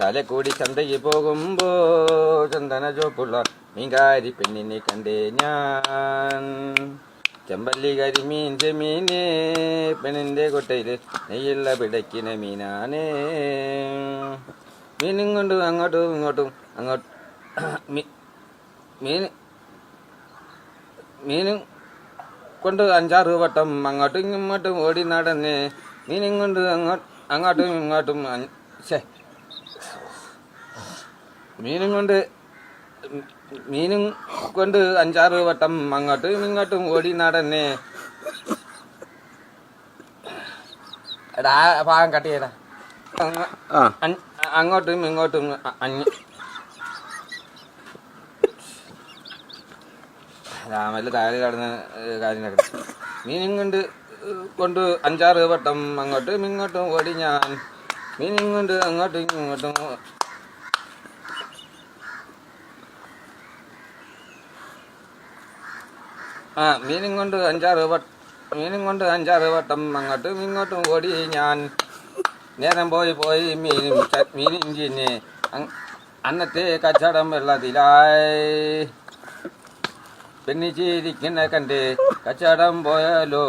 ചാലക്കുടി ചന്തയ്ക്ക് പോകുമ്പോ ചന്ദന ചോപ്പുള്ള മീൻകാരി പെണ്ണിനെ കണ്ടേ ഞാൻ ചെമ്പല്ലി കരിമീൻ ചെമീനെ പെണ്ണിന്റെ കൊട്ടയിൽ നെയ്യുള്ള പിടയ്ക്കിന മീനാനേ മീനും കൊണ്ട് അങ്ങോട്ടും ഇങ്ങോട്ടും അങ്ങോട്ട് മീൻ മീനും കൊണ്ട് അഞ്ചാറ് വട്ടം അങ്ങോട്ടും ഇങ്ങോട്ടും ഓടി നടന്ന് മീനും കൊണ്ട് അങ്ങോട്ട് ഇങ്ങോട്ടും. മീനും കൊണ്ട് മീനും കൊണ്ട് അഞ്ചാറ് വട്ടം അങ്ങോട്ടും ഇങ്ങോട്ടും ഓടി നടന്നെ. എടാ ഭാഗം കട്ട് ചെയ്യടാ. അൻ- അങ്ങോട്ടും ഇങ്ങോട്ടും രാമല്ല താഴെ കടന്ന് കാര്യം മീനും കൊണ്ട് കൊണ്ട് അഞ്ചാറ് വട്ടം അങ്ങോട്ടും ഇങ്ങോട്ടും ഓടി ഞാൻ. മീനും കൊണ്ട് അങ്ങോട്ടും ഇങ്ങോട്ടും ആ മീനും കൊണ്ട് അഞ്ചാറ് വട്ടം മീനും കൊണ്ട് അഞ്ചാറ് വട്ടം അങ്ങോട്ടും ഇങ്ങോട്ടും ഓടി ഞാൻ നേരം പോയി പോയി മീനും മീനും ചിഞ്ഞ് അന്നത്തെ കച്ചടം വെള്ളത്തിലായി. പെണ്ണിച്ചിരിക്കുന്ന കണ്ട് കച്ചടം പോയാലോ?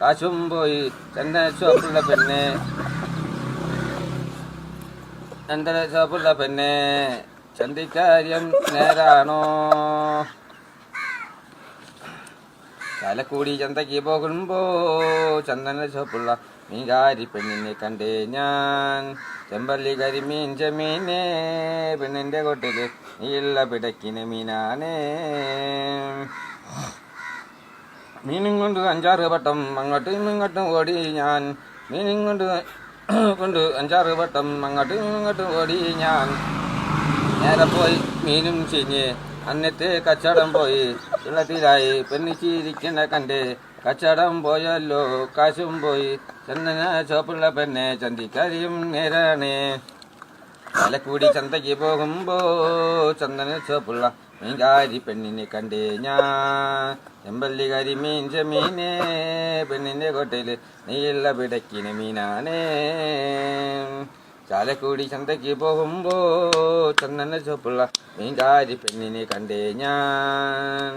കാശും പോയി തന്നെ ചോപ്പുള്ള പെണ്ണ്. എന്തെ ചോപ്പുള്ള പെണ്ണ്. ചന്തിക്കാര്യം നേരാണോ? ചാലക്കുടി ചന്തയ്ക്ക് പോകുമ്പോ ചന്ദന ചോപ്പുള്ള മീകാരി പെണ്ണിനെ കണ്ടേ ഞാൻ. ചെമ്പല്ലി കരിമീൻ ചെമ്മീനേ പെണ്ണിന്റെ കൊട്ടിൽ നീള പിടക്കിന് മീനാനേ മീനും കൊണ്ട് അഞ്ചാറ് വട്ടം അങ്ങോട്ടും ഇങ്ങോട്ടും ഓടി ഞാൻ. മീനും കൊണ്ട് കൊണ്ട് അഞ്ചാറ് വട്ടം അങ്ങോട്ടും ഇങ്ങോട്ടും ഓടി ഞാൻ. നേരെ പോയി മീനും ചീഞ്ഞ് അന്നത്തെ കച്ചവടം പോയി. വെള്ളത്തിലായി പെണ്ണിച്ചിരിക്കണ കണ്ട് കച്ചടം പോയല്ലോ കാശും പോയി. ചന്ദന ചോപ്പുള്ള പെണ്ണെ ചന്തിക്കാരിയും നേരാണ്. തലക്കൂടി ചന്തയ്ക്ക് പോകുമ്പോ ചന്ദന ചോപ്പുള്ള മീൻകാരി പെണ്ണിനെ കണ്ടേ ഞാൻ. ചെമ്പല്ലി കരിമീൻ ചെമീനെ പെണ്ണിന്റെ കൊട്ടയിൽ നീയുള്ള പിടക്കിന് മീനാനേ ചാലക്കൂടി ചന്തയ്ക്ക് പോകുമ്പോ ചന്ദന ചോപ്പുള്ള മീൻകാരി പെണ്ണിനെ കണ്ടേ ഞാൻ.